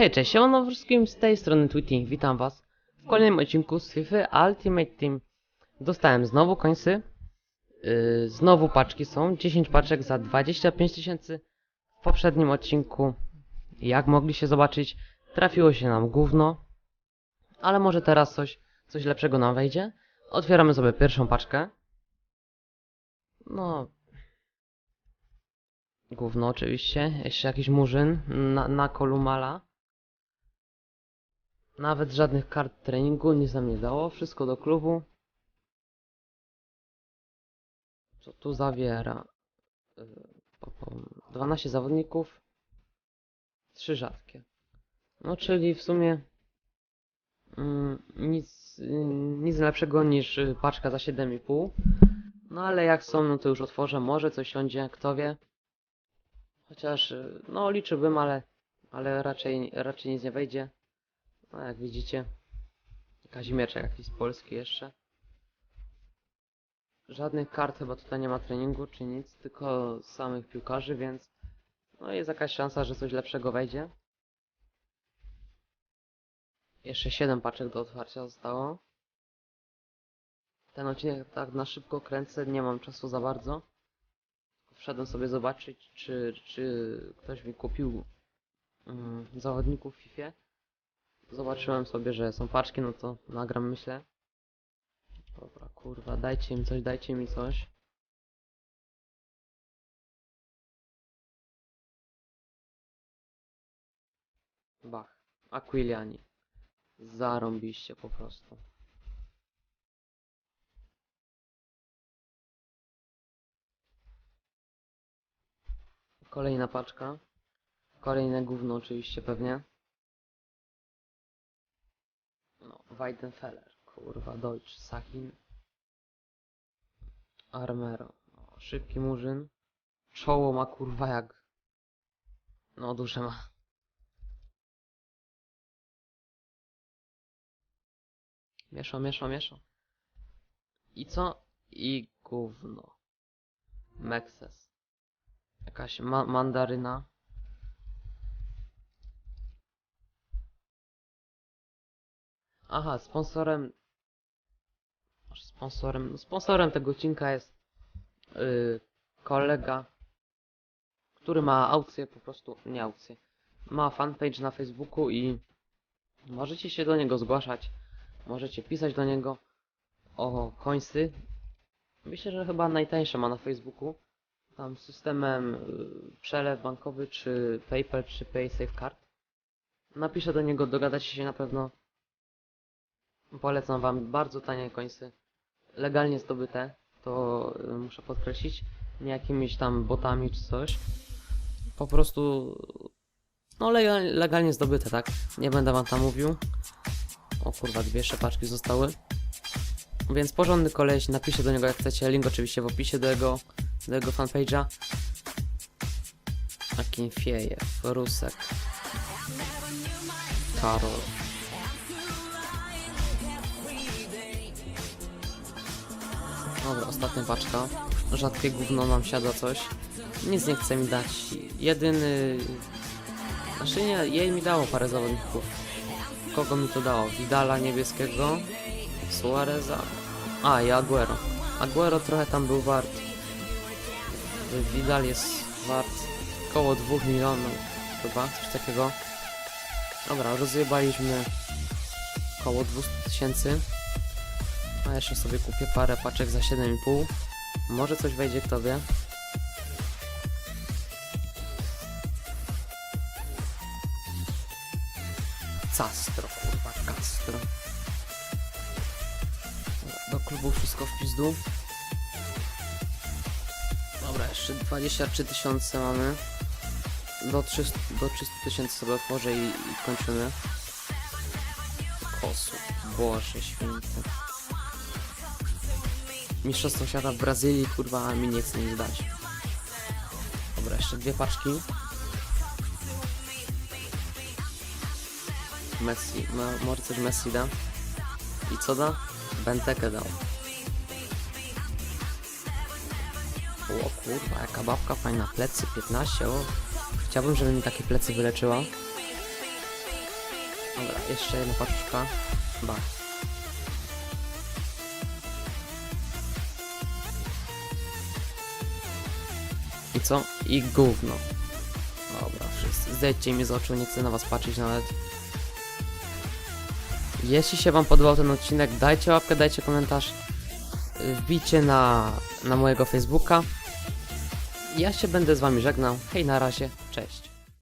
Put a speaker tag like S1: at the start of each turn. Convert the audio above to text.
S1: Hej, cześć, siemano wszystkim z tej strony Tweety, witam was w kolejnym odcinku z FIFA Ultimate Team. Dostałem znowu końcy, yy, znowu paczki są, 10 paczek za 25 tysięcy. W poprzednim odcinku, jak mogliście zobaczyć, trafiło się nam gówno, ale może teraz coś, coś lepszego nam wejdzie. Otwieramy sobie pierwszą paczkę. No, Gówno oczywiście, jeszcze jakiś murzyn na, na kolumala. Nawet żadnych kart treningu nic nam nie dało, wszystko do klubu. Co tu zawiera? Yy, po- po- 12 zawodników, 3 rzadkie. No czyli w sumie mm, nic, yy, nic lepszego niż yy, paczka za 7,5. No ale jak są, no to już otworzę, może coś siądzie, kto wie. Chociaż, y, no liczyłbym, ale, ale raczej, raczej nic nie wejdzie. No jak widzicie, Kazimierzek jakiś z Polski jeszcze. Żadnych kart chyba tutaj nie ma treningu czy nic, tylko samych piłkarzy, więc no jest jakaś szansa, że coś lepszego wejdzie. Jeszcze 7 paczek do otwarcia zostało. Ten odcinek tak na szybko kręcę, nie mam czasu za bardzo wszedłem sobie zobaczyć, czy, czy ktoś mi kupił mm, zawodników w FIFA. Zobaczyłem sobie, że są paczki, no to nagram, myślę. Dobra, kurwa, dajcie mi coś, dajcie mi coś. Bach. Aquiliani. Zarąbiście po prostu. Kolejna paczka. Kolejne gówno oczywiście pewnie. No, Weidenfeller, kurwa, Deutsch, Sahin. Armero. No, szybki murzyn. Czoło ma kurwa jak... No, duże ma. Miesza, miesza, miesza. I co? I gówno. Mexes. Jakaś ma mandaryna. Aha, sponsorem. Sponsorem. no Sponsorem tego odcinka jest yy, kolega, który ma aukcję, po prostu nie aukcję. Ma fanpage na Facebooku i możecie się do niego zgłaszać. Możecie pisać do niego o końsy. Myślę, że chyba najtańsze ma na Facebooku tam systemem y, przelew bankowy, czy PayPal, czy PaySafeCard. Napiszę do niego, dogadacie się na pewno. Polecam wam bardzo tanie końsy. Legalnie zdobyte, to y, muszę podkreślić. Nie jakimiś tam botami czy coś. Po prostu no legalnie, legalnie zdobyte, tak? Nie będę wam tam mówił. O kurwa, dwie jeszcze paczki zostały. Więc porządny koleś, napiszcie do niego jak chcecie. Link oczywiście w opisie do jego do jego fanpage'a. Akinfiejew, Rusek, Karol. Dobra, ostatnia paczka. Rzadkie gówno nam siada coś. Nic nie chce mi dać. Jedyny... Znaczy nie, jej mi dało parę zawodników. Kogo mi to dało? Vidala niebieskiego, Suareza, a i Aguero. Aguero trochę tam był wart. Vidal jest wart około 2 milionów chyba, coś takiego. Dobra, rozjebaliśmy około 200 tysięcy. A jeszcze sobie kupię parę paczek za 7,5. Może coś wejdzie, kto wie. Castro, kurwa, Castro. Do klubu wszystko w pizdu. Dobra, jeszcze 23 tysiące mamy. Do 300 do 300 tysięcy sobie otworzę i, i kończymy. Kosu. Boże święty. Mistrzostwo świata w Brazylii, kurwa, mi nie chce nic dać. Dobra, jeszcze dwie paczki. Messi. No, może coś Messi da. I co da? Bentekę dał. O kurwa, jaka babka fajna, plecy 15, o. Chciałbym, żeby mi takie plecy wyleczyła. Dobra, jeszcze jedna paczuszka. Ba. I co? I gówno. Dobra, wszyscy. Zejdźcie mi z oczu, nie chcę na was patrzeć nawet. Jeśli się wam podobał ten odcinek, dajcie łapkę, dajcie komentarz. Wbijcie na, na mojego Facebooka. Ja się będę z wami żegnał. Hej, na razie. Cześć.